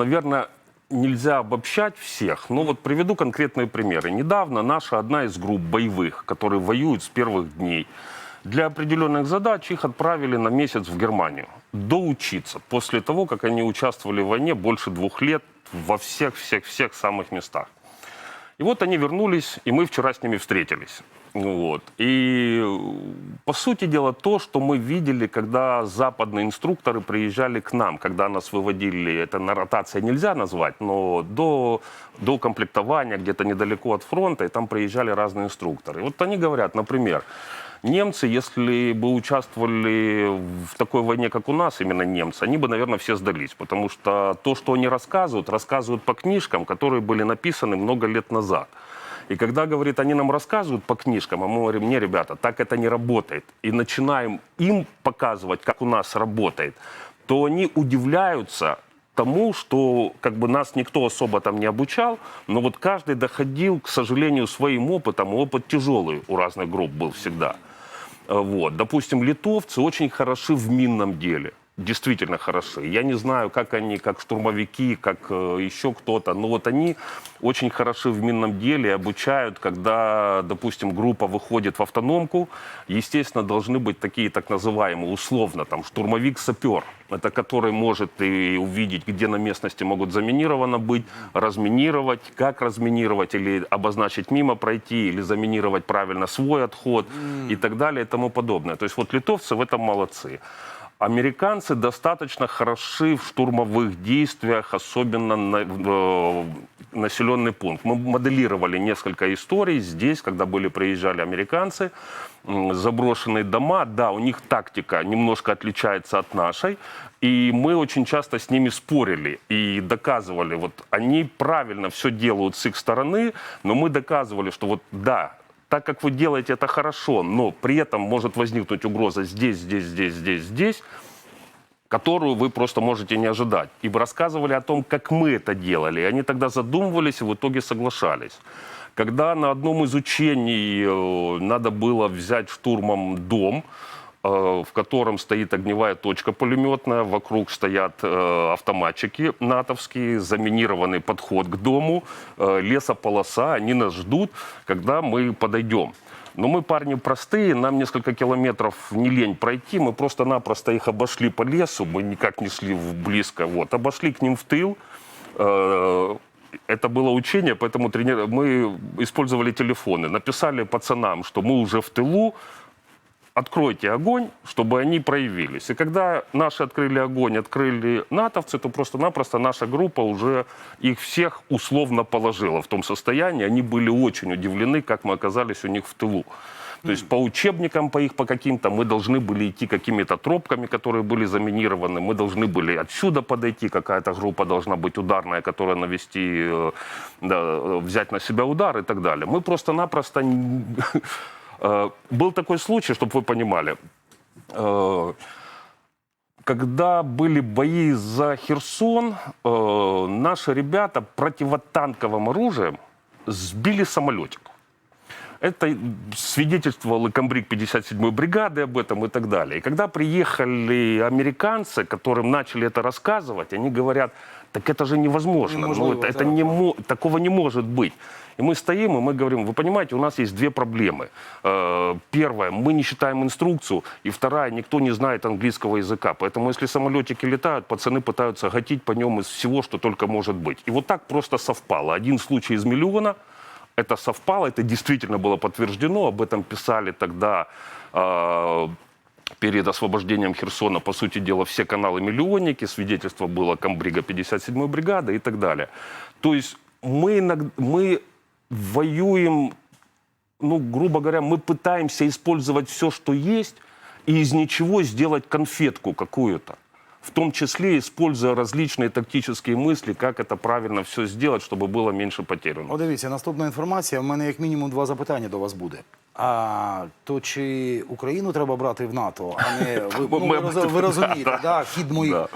наверное, нельзя обобщать всех, но вот приведу конкретные примеры. Недавно наша одна из групп боевых, которые воюют с первых дней, для определенных задач их отправили на месяц в Германию доучиться после того, как они участвовали в войне больше двух лет во всех-всех-всех самых местах. И вот они вернулись, и мы вчера с ними встретились. Вот. И, по сути дела, то, что мы видели, когда западные инструкторы приезжали к нам, когда нас выводили, это на ротация нельзя назвать, но до, до комплектования, где-то недалеко от фронта, и там приезжали разные инструкторы. Вот они говорят, например, Немцы, если бы участвовали в такой войне, как у нас, именно немцы, они бы, наверное, все сдались. Потому что то, что они рассказывают, рассказывают по книжкам, которые были написаны много лет назад. И когда, говорит, они нам рассказывают по книжкам, а мы говорим, не, ребята, так это не работает. И начинаем им показывать, как у нас работает, то они удивляются тому, что как бы нас никто особо там не обучал, но вот каждый доходил, к сожалению, своим опытом, опыт тяжелый у разных групп был всегда. Вот. Допустим, литовцы очень хороши в минном деле. Действительно хороши. Я не знаю, как они, как штурмовики, как э, еще кто-то, но вот они очень хороши в минном деле, обучают, когда, допустим, группа выходит в автономку, естественно, должны быть такие так называемые, условно, там, штурмовик-сапер, это который может и увидеть, где на местности могут заминировано быть, разминировать, как разминировать, или обозначить мимо пройти, или заминировать правильно свой отход и так далее и тому подобное. То есть вот литовцы в этом молодцы. Американцы достаточно хороши в штурмовых действиях, особенно на э, населенный пункт. Мы моделировали несколько историй здесь, когда были приезжали американцы, заброшенные дома. Да, у них тактика немножко отличается от нашей, и мы очень часто с ними спорили и доказывали, вот они правильно все делают с их стороны, но мы доказывали, что вот да, так как вы делаете это хорошо, но при этом может возникнуть угроза здесь, здесь, здесь, здесь, здесь, которую вы просто можете не ожидать. Ибо рассказывали о том, как мы это делали. И они тогда задумывались и в итоге соглашались. Когда на одном из учений э, надо было взять штурмом дом, в котором стоит огневая точка пулеметная, вокруг стоят э, автоматчики натовские, заминированный подход к дому, э, лесополоса, они нас ждут, когда мы подойдем. Но мы парни простые, нам несколько километров не лень пройти, мы просто-напросто их обошли по лесу, мы никак не шли близко, вот, обошли к ним в тыл, Э, это было учение, поэтому тренер... мы использовали телефоны, написали пацанам, что мы уже в тылу, откройте огонь, чтобы они проявились. И когда наши открыли огонь, открыли натовцы, то просто-напросто наша группа уже их всех условно положила в том состоянии. Они были очень удивлены, как мы оказались у них в тылу. То есть по учебникам, по их, по каким-то, мы должны были идти какими-то тропками, которые были заминированы. Мы должны были отсюда подойти, какая-то группа должна быть ударная, которая навести, э, да, э, взять на себя удар и так далее. Мы просто-напросто... Э, Был такой случай, чтобы вы понимали. Э, Когда были бои за Херсон, э, наши ребята противотанковым оружием сбили самолетик. Это свидетельствовал комбриг 57-й бригады об этом и так далее. И когда приехали американцы, которым начали это рассказывать, они говорят, так это же невозможно. Ну, Неможливо, это, это не такого не может быть. И мы стоим, и мы говорим, вы понимаете, у нас есть две проблемы. Э, Первая, мы не читаем инструкцию, и вторая, никто не знает английского языка. Поэтому если самолетики летают, пацаны пытаются гатить по нем из всего, что только может быть. И вот так просто совпало. Один случай из миллиона, это совпало, это действительно было подтверждено, об этом писали тогда э, перед освобождением Херсона, по сути дела, все каналы-миллионники, свидетельство было комбрига 57-й бригады и так далее. То есть мы, мы воюем, ну, грубо говоря, мы пытаемся использовать все, что есть, и из ничего сделать конфетку какую-то В том числе используя различные тактические мысли, как это правильно все сделать, чтобы было меньше потерь. у нас. О, дивіться, наступна інформація. У мене як мінімум два запитання до вас буде. А то чи Україну треба брати в НАТО, а не ви, ну, Ми- ви, роз- ви розумієте, да, хід моїх Да.